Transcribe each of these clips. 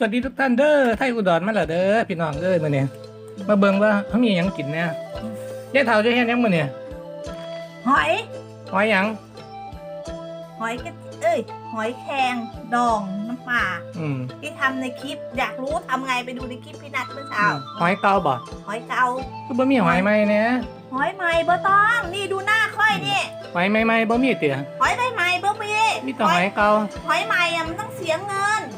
สวัสดีทุกท่านเด้อไทยอุดรมาแล้วเด้อพี่น้องเด้อมื้อนี้มาเบิ่งว่าเขามีหยังกินแหน่ยายเฒ่าจะเฮ็ดหยังมื้อนี้หอย หอยหยังหอยกระเอ้ย หอยแครงดองน้ำปลาอืมที่ทำในคลิป อยากรู้ทำไงไปดูในคลิปพี่นัทเมื่อเช้า หอยเก่าบ่หอยเกาคือบ่มีหอยใหม่แหน่หอยใหม่บ่ต้อง นี่ดูหน้าค่อยนี่หอยใหม่ๆบ่มีเตี่ยหอยใบใหม่บ่มีมีแต่หอยเก่าหอยใหม่อะมันต้องเสียเงินอื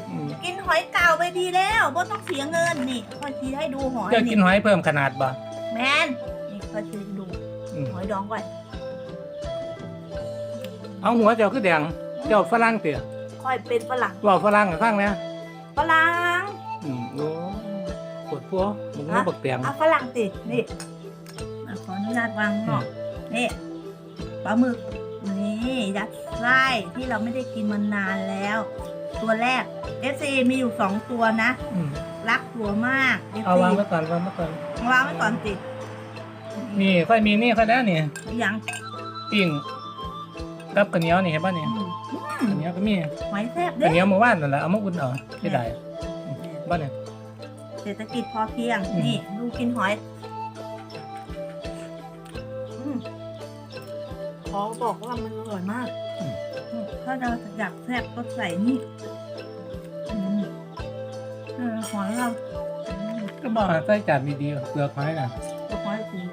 มกิน หอยเก่าไปดีแล้วบ่ต้องเสียเงินนี่ค่อยชี้ให้ดูหอยจะกินหอยเพิ่มขนาดบ่แมนนี่ค่อยชี้ให้ดูอืมหอยดองก่อนเอาหัวเจ้าคือแดง เจ้าฝรั่งเตี่ยค่อยเป็นฝรั่งเว้าฝรั่งให้ฟังแหน่ฝรั่ง อืมโอ้ปวดพัวมึงบ่บักแตงเอาฝรั่งตินี่อะขออนุญาตวางเนาะนี่ปลาหมึกนี่ยัดไส้ที่เราไม่ได้กินมานานแล้ว ตัวแรก FC มีอยู่สองตัวนะ อืมรักตัวมาก FC เอาวางไว้ก่อนวางไว้ก่อน วางไว้ก่อนตินี่ค่อยมีนี่ค่อยแล้วนี่ยังปิ้งกับข้าวเหนียวนี่เห็นป่ะนี่อืมข้าวเหนียวก็มีหอยแซ่บข้าวเหนีเด้ยวเมื่อวานนั่นแหละเอามาอุ่นเอาไม่ได้บ้านเนี่ย เศรษฐกิจพอเพียง อืม นี่ดูกินหอยอืมขอบอกว่ามันอร่อยมากอืมถ้าเราอยากแซ่บก็ใส่นี่อืมเออ หอยเราอืมก็บอกให้ใส่จานดีๆเปลือกหอยน่ะก็หอยจริง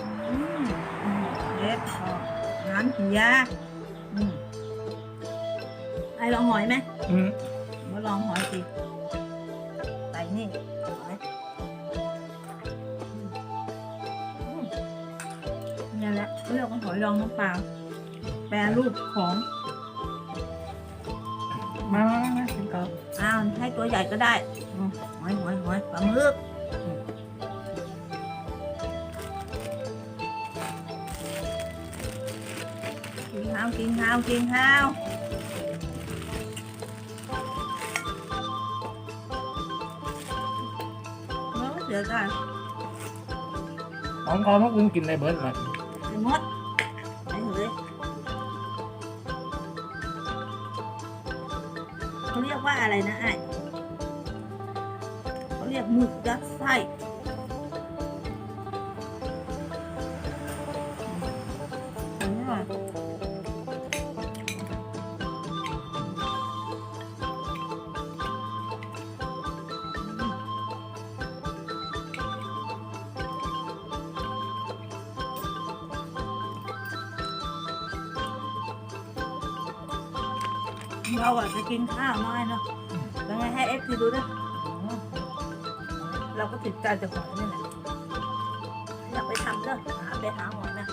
อืมอืมเด็ดพอน้ำเขียอืมไอลองหอยไหมอืมมาลองหอยสิใส่นี่หอยอืมนี่แหละเรียกว่าหอยรองน้ำปลาแปรรูปของ มามามากินข้าวอ้าวให้ตัวใหญ่ก็ได้อืมหอยหอยหอยปลาหมึกอืมกินข้าวกินข้าวกินข้าวเออเดี๋ยวก่อนของคอมาอุ่นกินได้เบิดเลยไปหมด เขาเรียกว่าอะไรนะไอ้เขาเรียกหมึกยัดไส้ เราอะจะกินข้าวน้อยเนาะแล้วไงให้เอฟซีดูด้วยอืมเราก็ติดใจจากหอยนี่แหละอยากไปทำเด้อหาไปหาหอยนะ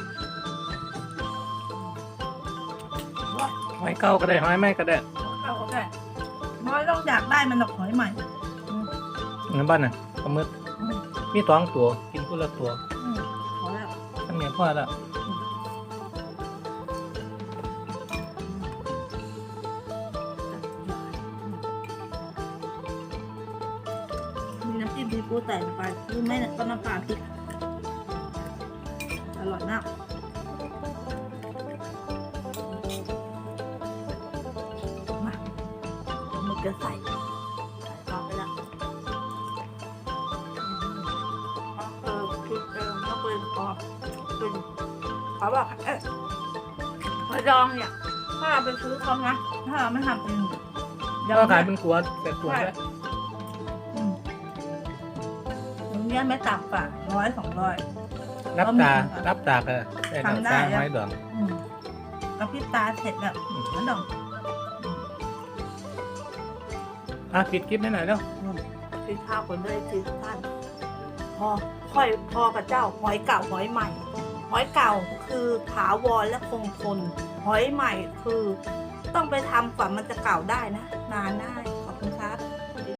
หอยเก่าก็ได้หอยใหม่ก็ได้เข้าก็ได้น้อยต้องอยากได้มันดอกหอยใหม่ในบ้านน่ะปลาหมึกอืมมีสองตัวกินคนละตัวอืมพอแล้วทั้งนี้พอแล้ว ซีฟู้ดใส่ลงไปคือไม่ก็น้ำปลาพริกอร่อยมากมาหมึกจะใส่ใส่เข้าไปแล้วเออคือเออต้องเป็นพอเป็นเขาบอกเอ๊ะหอยดองเนี่ยถ้าเราไปซื้อเขานะถ้าเราไม่ทำเองเดี๋ยวก็ขายเป็นขวดแต่ขวดแล้ นี้ยไม่ต่ำกว่าร้อยสองร้อย รับตา รับตาก็ได้น้ำทำได้ตาอะหอยดอง อืมกระพริบตาเสร็จแบบนั่นดองอะปิดคลิปให้หน่อยเนาะกินข้าวคนเลยคือท่านพอค่อยพอกับเจ้าหอยเก่าหอยใหม่ หอยเก่าคือถาวรและคงทน หอยใหม่คือ ต้องไปทำฝันมันจะเก่าได้นะนานได้